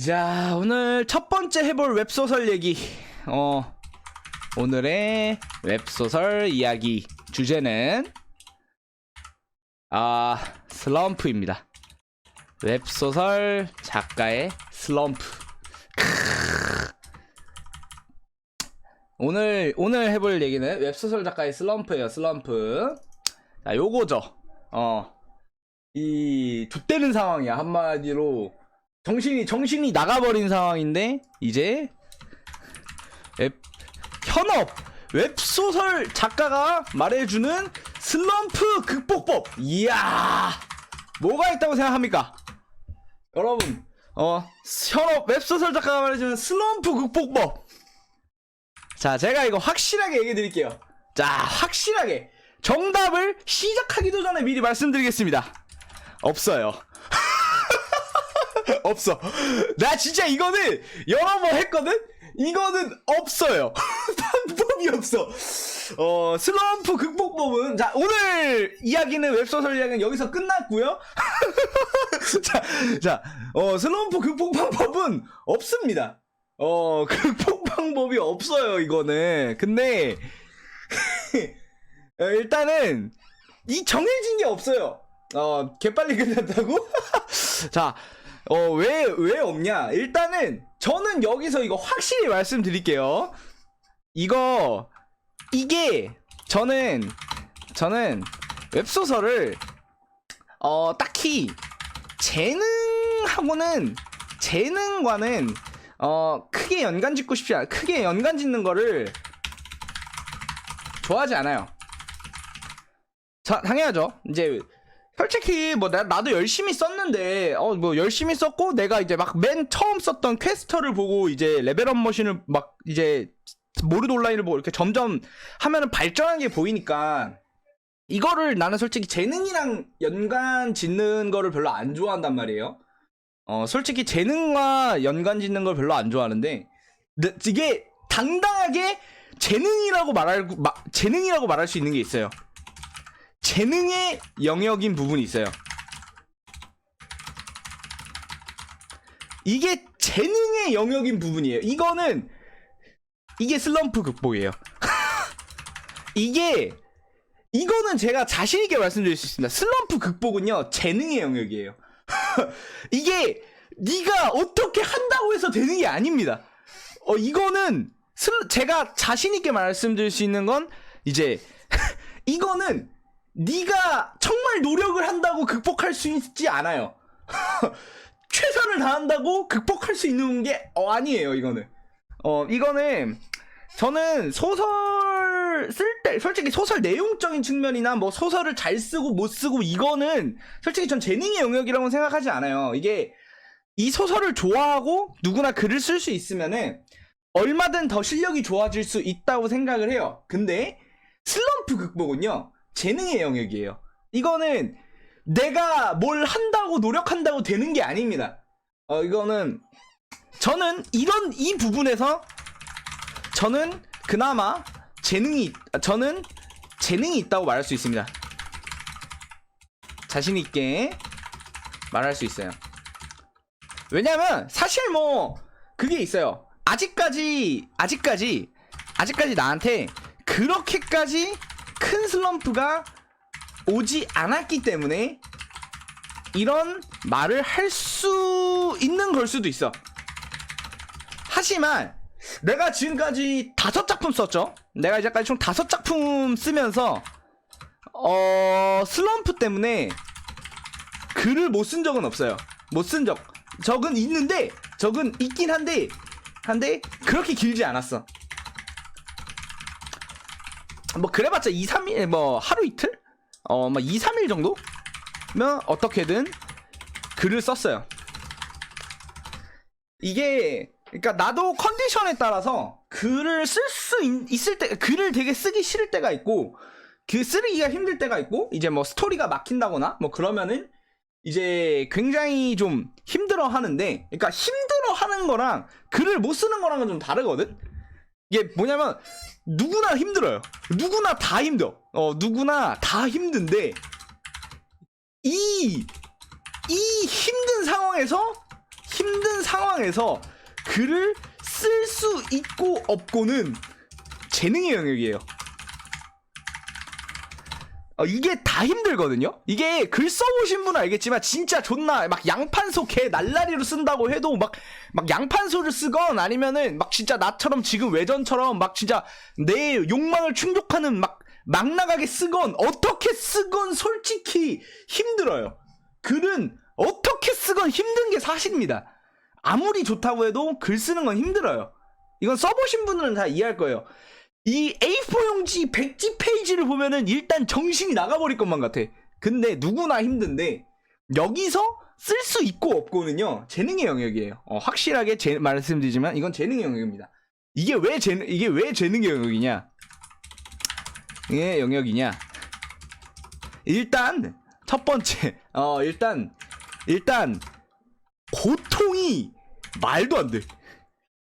자, 오늘 첫 번째 해볼 웹소설 얘기. 어, 오늘의 웹소설 이야기 주제는, 아, 슬럼프입니다. 웹소설 작가의 슬럼프. 오늘, 오늘 해볼 얘기는 웹소설 작가의 슬럼프예요, 슬럼프. 자, 요거죠. 어, 이, 좆되는 상황이야, 한마디로. 정신이 정신이 나가버린 상황인데 이제 웹, 현업 웹소설 작가가 말해주는 슬럼프 극복법. 이야 뭐가 있다고 생각합니까? 여러분 어 현업 웹소설 작가가 말해주는 슬럼프 극복법. 자 제가 이거 확실하게 얘기해 드릴게요. 자 확실하게 정답을 시작하기도 전에 미리 말씀드리겠습니다. 없어요 없어. 나 진짜 이거는 여러 번 했거든? 이거는 없어요. 방법이 없어. 어, 슬럼프 극복법은, 자, 오늘 이야기는, 웹소설 이야기는 여기서 끝났고요 자, 자, 어, 슬럼프 극복 방법은 없습니다. 어, 극복 방법이 없어요, 이거는. 근데, 어, 일단은, 이 정해진 게 없어요. 어, 개빨리 끝났다고? 자, 어, 왜, 왜 없냐? 일단은, 저는 여기서 이거 확실히 말씀드릴게요. 이거, 이게, 저는, 저는, 웹소설을, 어, 딱히, 재능하고는, 재능과는, 어, 크게 연관 짓고 싶지 않아. 크게 연관 짓는 거를, 좋아하지 않아요. 자, 당연하죠. 이제, 솔직히 뭐 나, 나도 열심히 썼는데 어 뭐 열심히 썼고 내가 이제 막 맨 처음 썼던 퀘스터를 보고 이제 레벨업 머신을 막 이제 모르드 온라인을 보고 이렇게 점점 하면은 발전한 게 보이니까 이거를 나는 솔직히 재능이랑 연관 짓는 거를 별로 안 좋아한단 말이에요. 어 솔직히 재능과 연관 짓는 걸 별로 안 좋아하는데 네, 이게 당당하게 재능이라고 말할 마, 재능이라고 말할 수 있는 게 있어요. 재능의 영역인 부분이 있어요. 이게 재능의 영역인 부분이에요. 이거는 이게 슬럼프 극복이에요. 이게 이거는 제가 자신 있게 말씀드릴 수 있습니다. 슬럼프 극복은요 재능의 영역이에요. 이게 네가 어떻게 한다고 해서 되는 게 아닙니다. 어 이거는 슬, 제가 자신 있게 말씀드릴 수 있는 건 이제 이거는 네가 정말 노력을 한다고 극복할 수 있지 않아요. 최선을 다한다고 극복할 수 있는 게 어, 아니에요. 이거는. 어 이거는 저는 소설 쓸 때 솔직히 소설 내용적인 측면이나 뭐 소설을 잘 쓰고 못 쓰고 이거는 솔직히 전 재능의 영역이라고 생각하지 않아요. 이게 이 소설을 좋아하고 누구나 글을 쓸 수 있으면은 얼마든 더 실력이 좋아질 수 있다고 생각을 해요. 근데 슬럼프 극복은요. 재능의 영역이에요. 이거는 내가 뭘 한다고 노력한다고 되는 게 아닙니다. 어, 이거는 저는 이런 이 부분에서 저는 그나마 재능이 있- 저는 재능이 있다고 말할 수 있습니다. 자신 있게 말할 수 있어요. 왜냐면 사실 뭐 그게 있어요. 아직까지 아직까지 아직까지 나한테 그렇게까지 큰 슬럼프가 오지 않았기 때문에 이런 말을 할 수 있는 걸 수도 있어. 하지만 내가 지금까지 다섯 작품 썼죠. 내가 이제까지 총 다섯 작품 쓰면서 어 슬럼프 때문에 글을 못 쓴 적은 없어요. 못 쓴 적. 적은 있는데 적은 있긴 한데 한데 그렇게 길지 않았어. 뭐 그래봤자 2, 3일 뭐 하루 이틀? 어뭐 2, 3일 정도면 어떻게든 글을 썼어요. 이게 그러니까 나도 컨디션에 따라서 글을 쓸 수 있을 때 글을 되게 쓰기 싫을 때가 있고 그 쓰기가 힘들 때가 있고 이제 뭐 스토리가 막힌다거나 뭐 그러면은 이제 굉장히 좀 힘들어 하는데 그러니까 힘들어 하는 거랑 글을 못 쓰는 거랑은 좀 다르거든. 이게 뭐냐면 누구나 힘들어요. 누구나 다 힘들어. 어, 누구나 다 힘든데 이 이 힘든 상황에서 힘든 상황 상황에서 글을 쓸 수 있고 없고는 재능의 영역이에요. 어, 이게 다 힘들거든요. 이게 글 써보신 분은 알겠지만 진짜 존나 막 양판소 개 날라리로 쓴다고 해도 막 막 양판소를 쓰건 아니면은 막 진짜 나처럼 지금 외전처럼 막 진짜 내 욕망을 충족하는 막 막 나가게 쓰건 어떻게 쓰건 솔직히 힘들어요. 글은 어떻게 쓰건 힘든 게 사실입니다. 아무리 좋다고 해도 글 쓰는 건 힘들어요. 이건 써보신 분들은 다 이해할 거예요. 이 A4 용지 100지 페이지를 보면은 일단 정신이 나가버릴 것만 같아. 근데 누구나 힘든데 여기서 쓸 수 있고 없고는요 재능의 영역이에요. 어, 확실하게 제, 말씀드리지만 이건 재능의 영역입니다. 이게 왜 재능 이게 왜 재능의 영역이냐? 이게 영역이냐? 일단 첫 번째 어 일단 일단 고통이 말도 안 돼.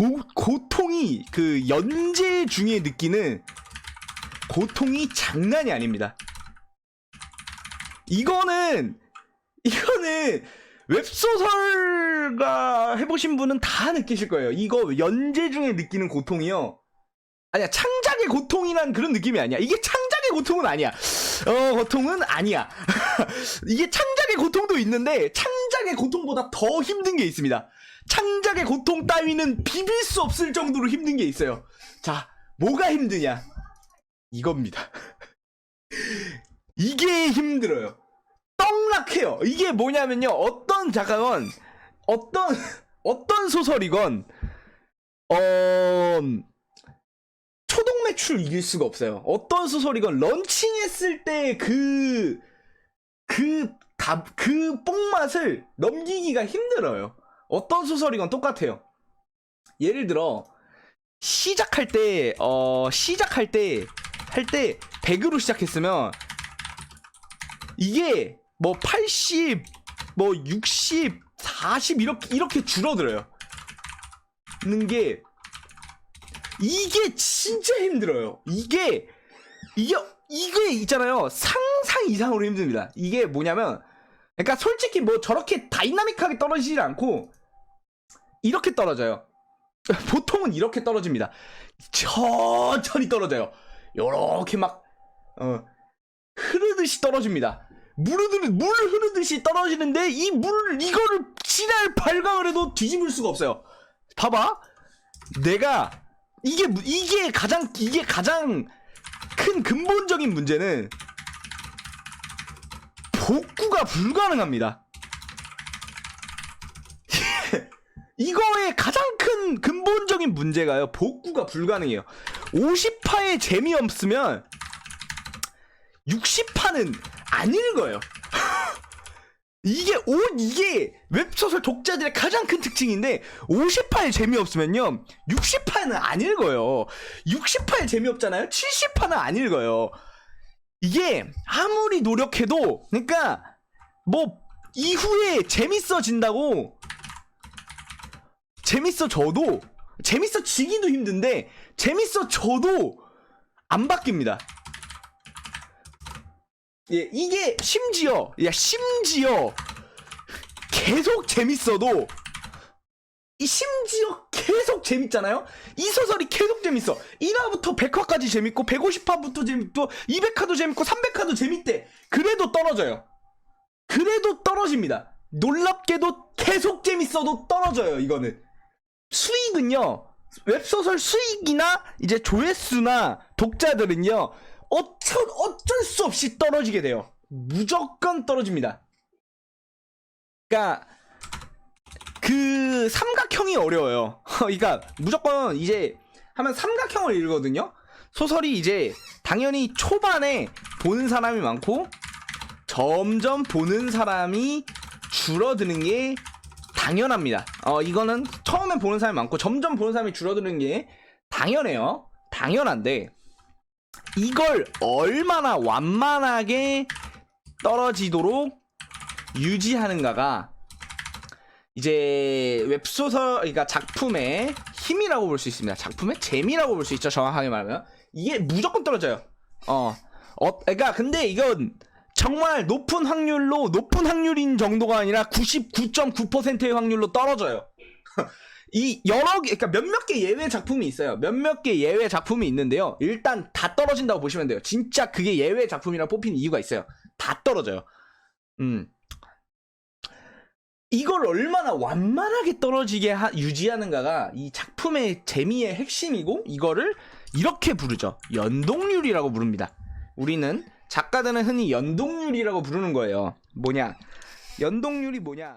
고, 고통이 그 연재 중에 느끼는 고통이 장난이 아닙니다. 이거는 이거는 웹소설가 해보신 분은 다 느끼실 거예요. 이거 연재 중에 느끼는 고통이요. 아니야 창작의 고통이란 그런 느낌이 아니야. 이게 창작의 고통은 아니야. 어 고통은 아니야. 이게 창작의 고통도 있는데 창작의 고통보다 더 힘든 게 있습니다. 창작의 고통 따위는 비빌 수 없을 정도로 힘든 게 있어요. 자, 뭐가 힘드냐? 이겁니다. 이게 힘들어요. 떡락해요. 이게 뭐냐면요. 어떤 작가건, 어떤, 어떤 소설이건, 어, 초동 매출 이길 수가 없어요. 어떤 소설이건 런칭했을 때 그, 그, 답, 그 뽕맛을 넘기기가 힘들어요. 어떤 소설이건 똑같아요. 예를 들어 시작할 때, 어, 시작할 때, 할 때 100으로 시작했으면 이게 뭐 80, 뭐 60, 40 이렇게 이렇게 줄어들어요. 는 게 이게 진짜 힘들어요. 이게 이게 이게 있잖아요. 상상 이상으로 힘듭니다. 이게 뭐냐면 그러니까 솔직히 뭐 저렇게 다이나믹하게 떨어지질 않고 이렇게 떨어져요. 보통은 이렇게 떨어집니다. 천천히 떨어져요. 요렇게 막 어, 흐르듯이 떨어집니다. 물 흐르 물 흐르듯이 떨어지는데 이 물 이거를 지날 발광을 해도 뒤집을 수가 없어요. 봐봐, 내가 이게 무- 이게 가장 이게 가장 큰 근본적인 문제는 복구가 불가능합니다. 이거의 가장 큰 근본적인 문제가요. 복구가 불가능해요. 50파에 재미없으면 60파는 안 읽어요. 이게 오 이게 웹소설 독자들의 가장 큰 특징인데 50파에 재미없으면요 60파는 안 읽어요 60파에 재미없잖아요 70파는 안 읽어요 이게 아무리 노력해도 그러니까 뭐 이후에 재밌어진다고 재밌어져도 재밌어 지기도 힘든데 재밌어져도 안 바뀝니다. 예, 이게 심지어 야 심지어 계속 재밌어도 이 심지어 계속 재밌잖아요. 이 소설이 계속 재밌어. 1화부터 100화까지 재밌고 150화부터 재밌고 200화도 재밌고 300화도 재밌대. 그래도 떨어져요. 그래도 떨어집니다. 놀랍게도 계속 재밌어도 떨어져요. 이거는 수익은요. 웹소설 수익이나 이제 조회수나 독자들은요. 어쩔 어쩔 수 없이 떨어지게 돼요. 무조건 떨어집니다. 그러니까 그 삼각형이 어려워요. 그러니까 무조건 이제 하면 삼각형을 읽거든요. 소설이 이제 당연히 초반에 보는 사람이 많고 점점 보는 사람이 줄어드는 게 당연합니다. 어 이거는 처음에 보는 사람이 많고 점점 보는 사람이 줄어드는 게 당연해요. 당연한데 이걸 얼마나 완만하게 떨어지도록 유지하는가가 이제 웹소설 그러니까 작품의 힘이라고 볼 수 있습니다. 작품의 재미라고 볼 수 있죠. 정확하게 말하면 이게 무조건 떨어져요. 어, 어, 그러니까 근데 이건 정말 높은 확률로 높은 확률인 정도가 아니라 99.9%의 확률로 떨어져요. 이 여러 개, 그러니까 몇몇 개 예외 작품이 있어요. 몇몇 개 예외 작품이 있는데요. 일단 다 떨어진다고 보시면 돼요. 진짜 그게 예외 작품이라 뽑힌 이유가 있어요. 다 떨어져요. 음. 이걸 얼마나 완만하게 떨어지게 하- 유지하는가가 이 작품의 재미의 핵심이고 이거를 이렇게 부르죠. 연동률이라고 부릅니다. 우리는 작가들은 흔히 연동률이라고 부르는 거예요. 뭐냐? 연동률이 뭐냐?